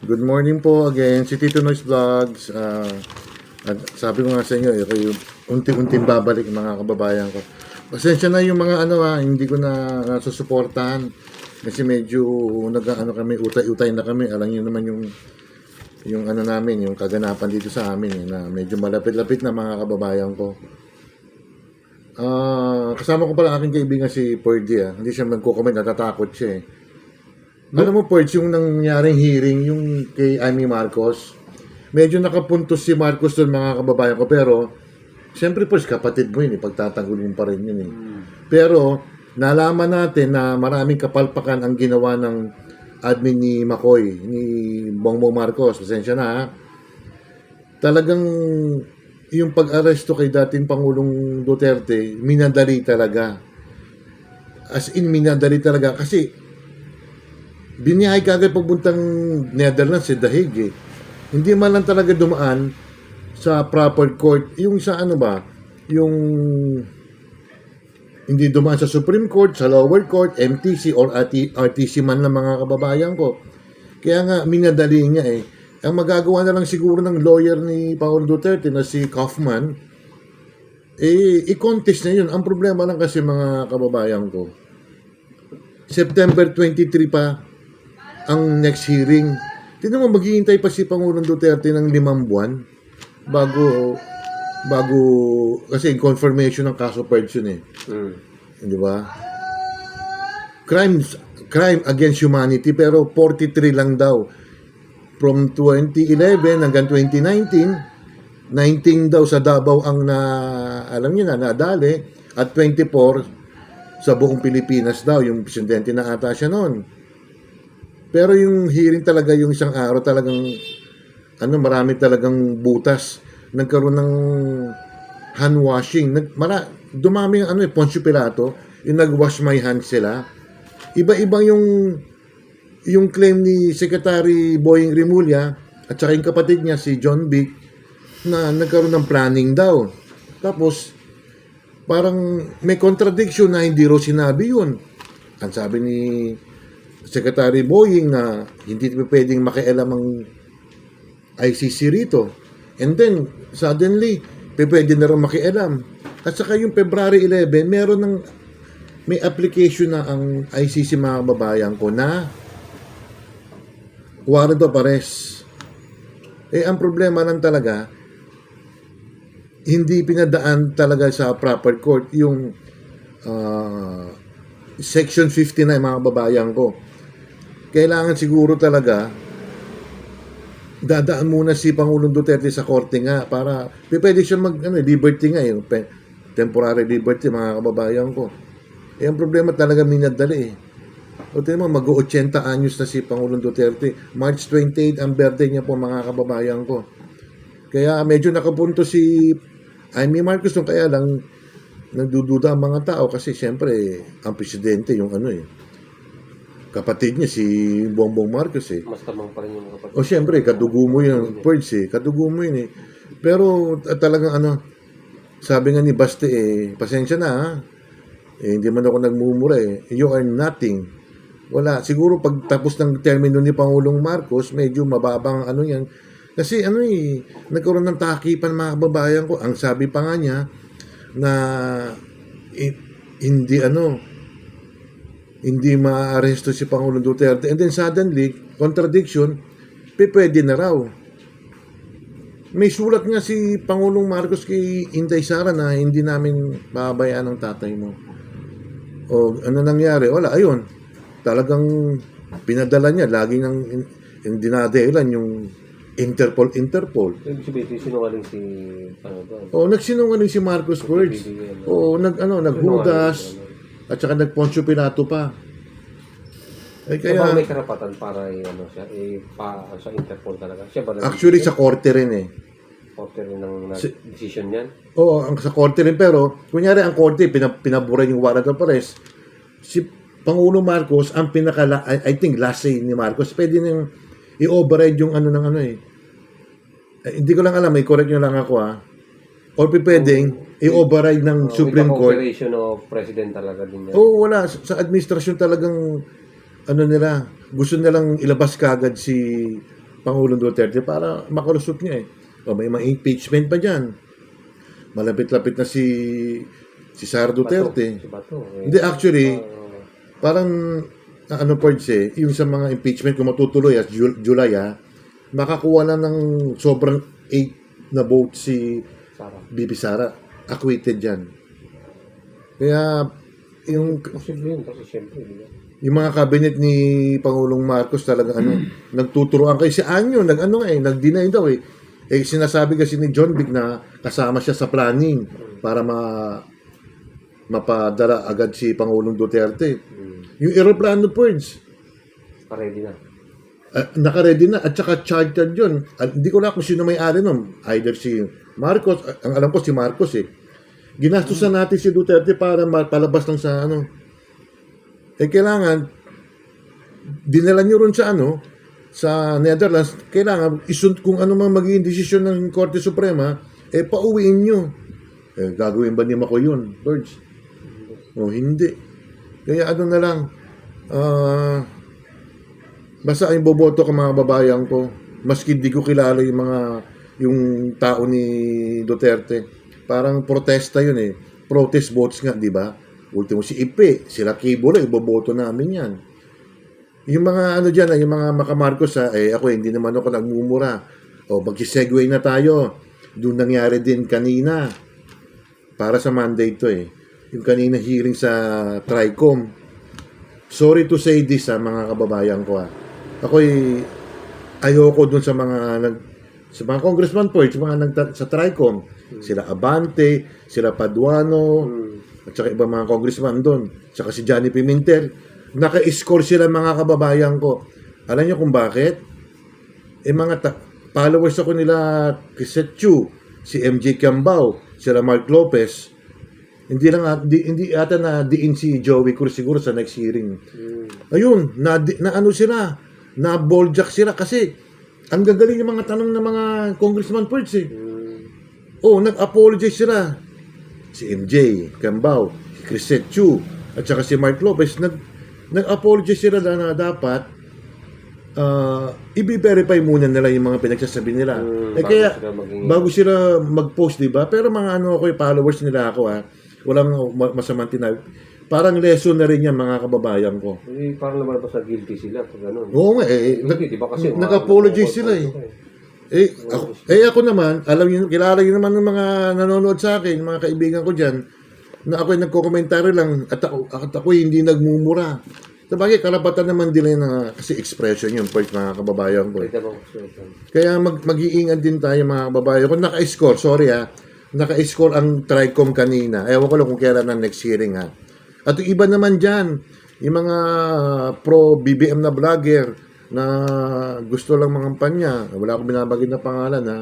Good morning po again, si Tito Noise Vlogs. Ah, at sabi ko nga sa inyo, eh, kayo unti-unting babalik mga kababayan ko. Pasensya na yung mga ano ha, hindi ko na nasusuportahan. Kasi medyo nag ano kami, utay-utay na kami. Alam niyo naman yung yung ano namin, yung kaganapan dito sa amin eh, na medyo malapit-lapit na mga kababayan ko. Ah, kasama ko pala aking kaibigan si Purdy ah. Hindi siya magko-comment, natatakot siya eh. Alam mo, Perch, yung nangyaring hearing, yung kay Amy Marcos, medyo nakapuntos si Marcos doon mga kababayan ko, pero, siyempre, Perch, kapatid mo yun, eh, pagtatagulin pa rin yun eh. Pero, nalaman natin na maraming kapalpakan ang ginawa ng admin ni Makoy, ni Bongbong Marcos, pasensya na ha. Talagang, yung pag-aresto kay dating Pangulong Duterte, minadali talaga. As in, minadali talaga. Kasi, biniyahe ka agad pagpuntang Netherlands, si Dahig eh. Hindi man lang talaga dumaan sa proper court. Yung sa ano ba, yung hindi dumaan sa Supreme Court, sa lower court, MTC or RT, RTC man lang mga kababayan ko. Kaya nga, minadali niya eh. Ang magagawa na lang siguro ng lawyer ni Paul Duterte na si Kaufman, eh, i-contest na yun. Ang problema lang kasi mga kababayan ko, September 23 pa ang next hearing. Tignan mo, maghihintay pa si Pangulong Duterte ng limang buwan bago, bago, kasi confirmation ng kaso Perch yun eh. Mm. Di ba? Crimes, crime against humanity, pero 43 lang daw. From 2011 hanggang 2019, 19 daw sa Davao ang na, alam niyo na, nadali, at 24 sa buong Pilipinas daw, yung presidente na ata siya noon. Pero yung hearing talaga, yung isang araw talagang, ano, marami talagang butas. Nagkaroon ng hand washing. Nag, mara, dumami ang ano eh, Poncio Pilato, yung nag-wash my hands sila. Iba-iba yung yung claim ni Secretary Boying Rimulya at saka yung kapatid niya si John Vic na nagkaroon ng planning daw. Tapos, parang may contradiction na hindi raw sinabi yun. Ang sabi ni Secretary Boying na hindi pwedeng makialam ang ICC rito. And then, suddenly, pwede na rin makialam. At saka yung February 11, meron ng may application na ang ICC mga kababayan ko na warrant of arrest. Eh, ang problema lang talaga, hindi pinadaan talaga sa proper court yung ah, Section 59 mga kababayan ko. Kailangan siguro talaga dadaan muna si Pangulong Duterte sa korte nga para pwede siya mag ano, liberty nga yung pe- temporary liberty mga kababayan ko. Eh ang problema talaga minadali eh. O tingnan mo, mag-80 anyos na si Pangulong Duterte. March 28 ang birthday niya po mga kababayan ko. Kaya medyo nakapunto si Amy Marcos nung kaya lang nagdududa ang mga tao kasi siyempre ang presidente yung ano eh. Kapatid niya si Bongbong Marcos eh. Mas tamang pa rin yung kapatid. O siyempre, kadugo mo yun. Words eh. Kadugo mo yun eh. Pero at talagang ano, sabi nga ni Baste eh, pasensya na ha. Eh, hindi man ako nagmumura eh. You are nothing. Wala. Siguro pag tapos ng termino ni Pangulong Marcos, medyo mababang ano yan. Kasi ano eh, nagkaroon ng takipan mga kababayan ko. Ang sabi pa nga niya, na eh, hindi ano, hindi maaaresto si Pangulong Duterte. And then suddenly, contradiction, pwede na raw. May sulat nga si Pangulong Marcos kay Inday Sara na hindi namin babayaan ang tatay mo. O ano nangyari? Wala, ayun. Talagang pinadala niya. Lagi nang in, in dinadahilan yung Interpol, Interpol. Ibig sabihin, sinungaling si... Ano ba? O nagsinungaling si Marcos words. O nag ano, naghudas at saka nagponsyo Pilato pa. Eh Kaya kaya may karapatan para eh, ano siya, eh, pa, sa Interpol talaga? Siya ba actually sa korte rin eh. Porter rin ng na- Si- decision niyan? Oo, ang sa korte rin pero kunyari ang korte pinab pinabura yung warrant of arrest. Si Pangulo Marcos ang pinaka I, I think last say ni Marcos pwede nang i-override yung ano ng ano eh. Eh, hindi ko lang alam, may correct nyo lang ako ah. Or pwedeng i-override ng Uh, Supreme Court. cooperation of President talaga din yan. Oo, wala. Sa administrasyon talagang, ano nila, gusto nilang ilabas kagad si Pangulong Duterte para makalusot niya eh. O may mga impeachment pa dyan. Malapit-lapit na si si Sara Duterte. Si Bato. eh. Hindi, actually, Ah, parang ano points eh, yung sa mga impeachment kung matutuloy at Ju- July ah, makakuha na ng sobrang 8 na vote si Sarah. BP Sara. Acquitted yan. Kaya yung Posible yun kasi siyempre, di ba? yung mga cabinet ni Pangulong Marcos talaga ano, nagtuturoan kay si Anyo, nag ano nga eh, nag-deny daw eh. Eh sinasabi kasi ni John Vic na kasama siya sa planning para ma mapadala agad si Pangulong Duterte. Hmm. Yung aeroplano points, Pa-ready na. uh, naka-ready na at saka chartered yun. At hindi ko na kung sino may-ari nun. Either si Marcos, ang alam ko si Marcos eh. Ginastusan natin si Duterte para palabas lang sa ano. Eh kailangan, dinala nyo ron sa ano, sa Netherlands, kailangan isun kung ano mang magiging desisyon ng Korte Suprema, eh pauwiin nyo. Eh, gagawin ba ni Mako yun, Lords? O hindi. Kaya ano na lang, ah, basta ay boboto ka mga babayan ko, maski di ko kilala yung mga, yung tao ni Duterte. Parang protesta yun eh. Protest votes nga, di ba? Ultimo si Ipe, sila Kibo lang, iboboto namin yan. Yung mga ano dyan, ah, yung mga makamarcos ha, eh ako hindi naman ako nagmumura. O magsisegue na tayo. Doon nangyari din kanina. Para sa Monday to eh. Yung kanina hearing sa TRICOM. Sorry to say this ha, mga kababayan ko ha. Ako'y ayoko dun sa mga nag sa mga congressman po, sa mga nag sa TRICOM. Sila Abante, sila Paduano, at saka ibang mga congressman doon. Saka si Johnny Pimentel. Naka-score sila mga kababayan ko. Alam niyo kung bakit? Eh mga ta- followers ako nila Kiset Chu, si MJ Cambao, sila Mark Lopez. Hindi lang di, hindi ata na diin si Joey Cruz siguro sa next hearing. Hmm. Ayun, na, na ano sila, na balljack sila kasi ang gagaling yung mga tanong ng mga congressman Perch eh. Oh, nag-apologize sila. Si MJ, Cambao, si Chrisette Chu, at saka si Mark Lopez, nag, nag-apologize sila na, na dapat uh, i-verify muna nila yung mga pinagsasabi nila. Hmm, eh bago kaya, sila maging- bago sila mag-post, di ba? Pero mga ano ako, yung followers nila ako ha, walang ma- masamang tinawag. Parang lesson na rin yan mga kababayan ko. Eh, parang lumalabas na guilty sila pag ganun. Oo nga eh, nag, di ba kasi nag-apologize sila eh. Eh ako, eh ako naman, alam niyo, kilala niyo naman ng mga nanonood sa akin, mga kaibigan ko diyan, na ako nagko-komentaryo lang at ako, at ako hindi nagmumura. Sabagay, karapatan naman din na kasi expression yun, first mga kababayan ko. eh. Kaya mag, mag-iingat din tayo mga kababayan. Kung naka-score, sorry ha, naka-score ang TRICOM kanina. Ewan ko lang kung kailan ang next hearing ha. At yung iba naman dyan, yung mga pro-BBM na vlogger na gusto lang mga kampanya, wala akong binabagin na pangalan ha,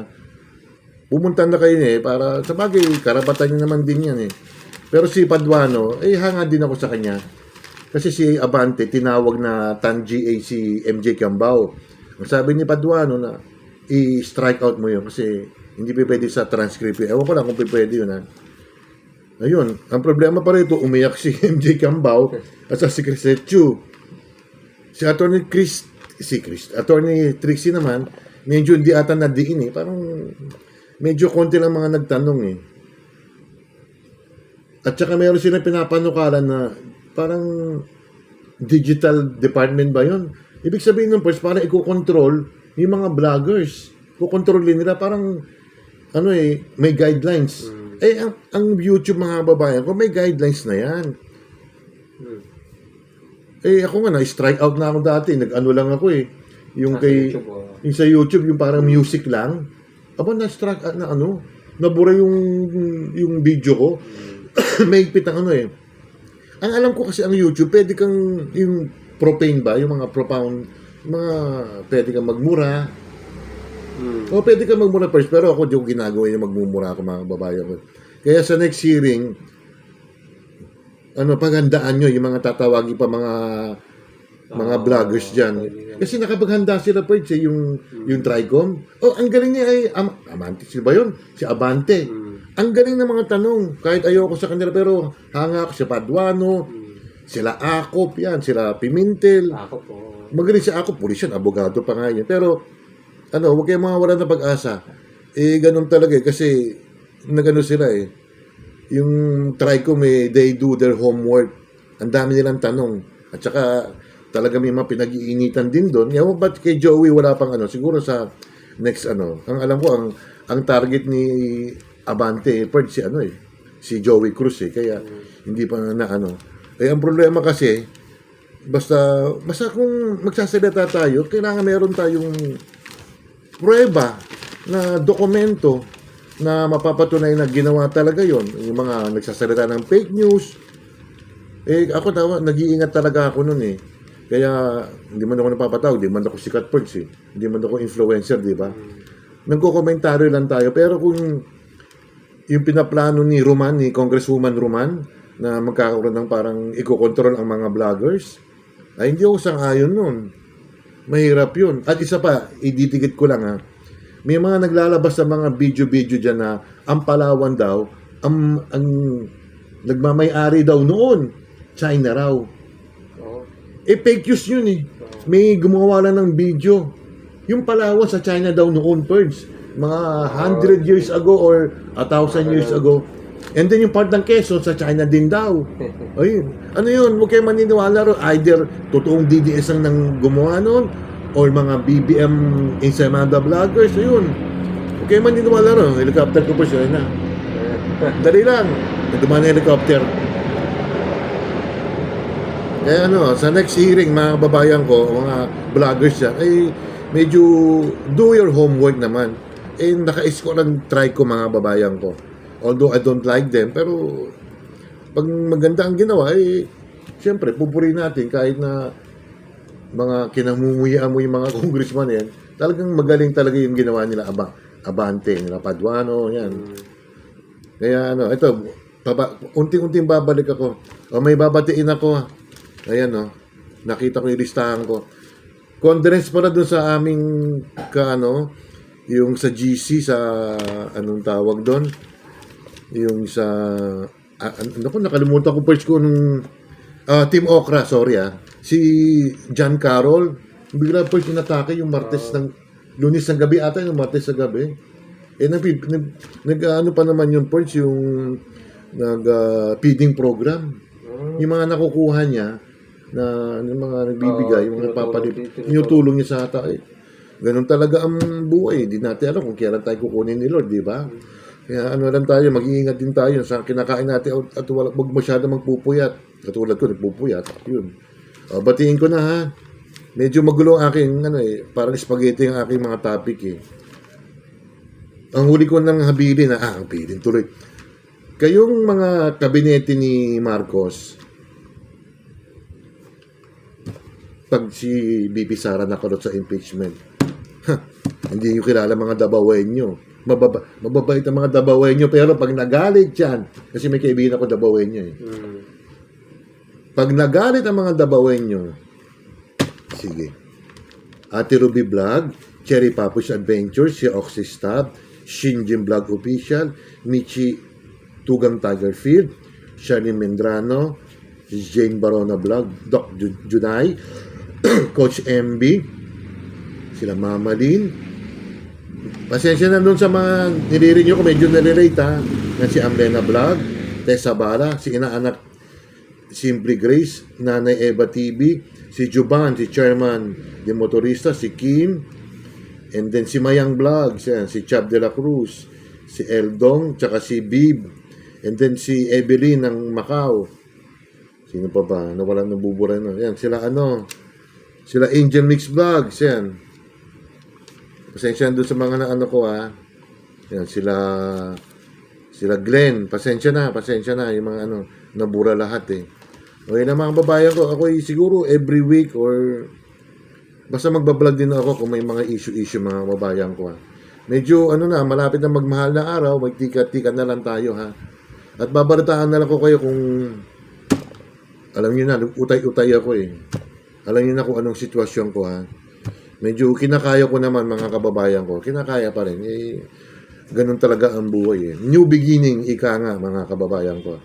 pumunta na kayo eh, para sa bagay, karapatan niya naman din yan eh. Pero si Paduano, eh hanga din ako sa kanya. Kasi si Abante, tinawag na Tan GA si MJ Cambao. Ang sabi ni Paduano na, i-strike out mo yun kasi hindi pa pwede sa transcript. Ewan ko lang kung pwede yun ha. Ayun, ang problema pa rito, umiyak si MJ Cambao at sa si Chris Chu. Si Attorney Chris, si Chris, Attorney Trixie naman, medyo hindi ata nadiin eh. Parang medyo konti lang mga nagtanong eh. At saka meron silang pinapanukalan na parang digital department ba yun? Ibig sabihin ng first, parang iko-control yung mga vloggers. Kukontrolin nila parang ano eh, may guidelines. Eh, ang, ang YouTube mga babayan ko, may guidelines na yan. Hmm. Eh, ako nga, na-strike out na ako dati. Nag-ano lang ako eh. Yung Sa kay, YouTube, oh. yung sa YouTube, yung parang music lang. Aba, na-strike out na ano. Nabura yung, yung video ko. may higpit ang ano eh. Ang alam ko kasi ang YouTube, pwede kang, yung propane ba, yung mga profound, mga, pwede kang magmura. Hmm. O pwede kang magmura first, pero ako ko ginagawa yung magmumura ako mga babae ko. Kaya sa next hearing, ano, paghandaan nyo yung mga tatawagin pa mga mga Ah, vloggers dyan. Kasi nakapaghanda sila pa eh, yung, yung Tricom. Oh, ang galing niya ay, Am Amante, sila ba yun? Si Abante. Hmm. Ang galing ng mga tanong. Kahit ayoko sa kanila, pero hanga ako si Paduano, sila Akop, yan, sila Pimentel. Ako po. Magaling si Akop, pulis yan, abogado pa nga yan. Pero, ano, huwag kayong mga wala na pag-asa. Eh, ganun talaga eh, kasi nagano sila eh. Yung TRICOM eh, they do their homework. Ang dami nilang tanong. At saka, talaga may mga pinag-iinitan din doon. Yan, ba't kay Joey wala pang ano? Siguro sa next ano. Ang alam ko, ang, ang target ni Abante, part si ano eh, si Joey Cruz eh. Kaya, hindi pa na ano. Eh, ang problema kasi, basta, basta kung magsasalita tayo, kailangan meron tayong prueba na dokumento na mapapatunay na ginawa talaga yon yung mga nagsasalita ng fake news. Eh ako tawa nag-iingat talaga ako noon eh. Kaya hindi man ako napapatawag hindi man ako sikat perks eh. Hindi man ako influencer di ba? Nagko-komentaryo lang tayo. Pero kung yung pinaplano ni Roman ni Congresswoman Roman na magkakaroon ng parang ikokontrol ang mga vloggers ay hindi ako sang-ayon nun Mahirap yun. At isa pa, iditigit ko lang ha. May mga naglalabas sa mga video-video dyan na ang Palawan daw, ang, ang nagmamay-ari daw noon, China raw. Oo. Eh, fake news yun eh. May gumawa lang ng video. Yung Palawan sa China daw noon, Perds. Mga 100 years ago or 1,000 years ago. And then yung part ng Quezon sa China din daw. Ayun. Ano yun? Huwag kayo maniniwala ro. Either totoong DDS ang nang gumawa nun or mga BBM Ensemada vloggers. Ayun. Huwag kayo maniniwala ro. Helicopter ko po siya na. Dali lang. Nagdumaan na helicopter. Kaya ano, sa next hearing, mga kababayan ko, mga vloggers yan, ay medyo do your homework naman. Eh, nakais ko lang try ko mga babayan ko. Although I don't like them, pero pag maganda ang ginawa, eh, siyempre, pupuri natin kahit na mga kinamumuyan mo yung mga congressman yan, talagang magaling talaga yung ginawa nila aba, Abante, nila Paduano, yan. Kaya ano, ito, baba, unting-unting babalik ako. O may babatiin ako. Ayan o, nakita ko yung listahan ko. Conference pala dun sa aming ka ano, yung sa GC sa anong tawag doon? Yung sa ah, ano ko nakalimutan ko first ko nung ah, Team Okra, sorry ah. Si John Carroll, bigla first inatake yung Martes ng Lunes ng gabi ata yung Martes sa gabi. Eh nag, nag, nag ano pa naman yung first yung nag ah, feeding program. Yung mga nakukuha niya na yung mga nagbibigay, Oo, yung mga papalip, tinutulong- niya sa ata. Eh. Ganun talaga ang buhay. Hindi natin alam kung kailan tayo kukunin ni Lord, di ba? Kaya ano lang tayo, mag-iingat din tayo sa kinakain natin at wala, wag masyado magpupuyat. Katulad ko, nagpupuyat. Yun. O, batiin ko na ha. Medyo magulo ang aking, ano eh, parang spaghetti ang aking mga topic eh. Ang huli ko nang habilin ah, habilin tuloy. Kayong mga kabinete ni Marcos, pag si BP Sara nakalot sa impeachment, ha, hindi nyo kilala mga dabawen nyo. Mababa, mababait ang mga dabawen nyo, pero pag nagalit yan, kasi may kaibigan ako dabawen nyo eh. Mm. Pag nagalit ang mga dabawen nyo, sige. Ate Ruby Vlog, Cherry Papu's Adventures, si Oxy Stab, Shinjin Vlog Official, Michi Tugang Tiger Field, Charlie Mendrano, Jane Barona Vlog, Doc Ju- Junay, Coach MB, sila Mama Lynn. Pasensya na doon sa mga nilirin nyo ko, medyo nalirate ha. Na si Amlena Vlog, Tessa Bara, si inaanak Simply Grace, Nanay Eva TV, si Juban, si Chairman de Motorista, si Kim, and then si Mayang Vlogs, yan, si Chab de la Cruz, si Eldong, tsaka si Bib, and then si Evelyn ng Macau. Sino pa ba? Na walang nabubura na. Yan, sila ano, sila Angel Mix Vlogs, yan. Pasensya na doon sa mga ano ko ha. Yan, sila sila Glenn, pasensya na, pasensya na, yung mga ano, nabura lahat eh. Okay na mga babayan ko, ako siguro every week or basta magbablog din ako kung may mga issue-issue mga babayan ko ha. Medyo ano na, malapit na magmahal na araw, magtika-tika na lang tayo ha. At babalitaan na lang ko kayo kung alam niyo na, utay-utay ako eh. Alam niyo na kung anong sitwasyon ko ha. Medyo kinakaya ko naman mga kababayan ko. Kinakaya pa rin. Eh, ganun talaga ang buhay eh. New beginning, ika nga mga kababayan ko.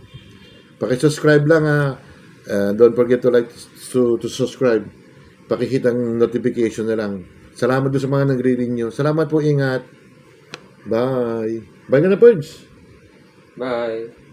Pakisubscribe lang ha. Uh, don't forget to like, to, to subscribe. Pakihit ang notification na lang. Salamat doon sa mga nagre-renew. Salamat po, ingat. Bye. Bye ka na, Purge. Bye.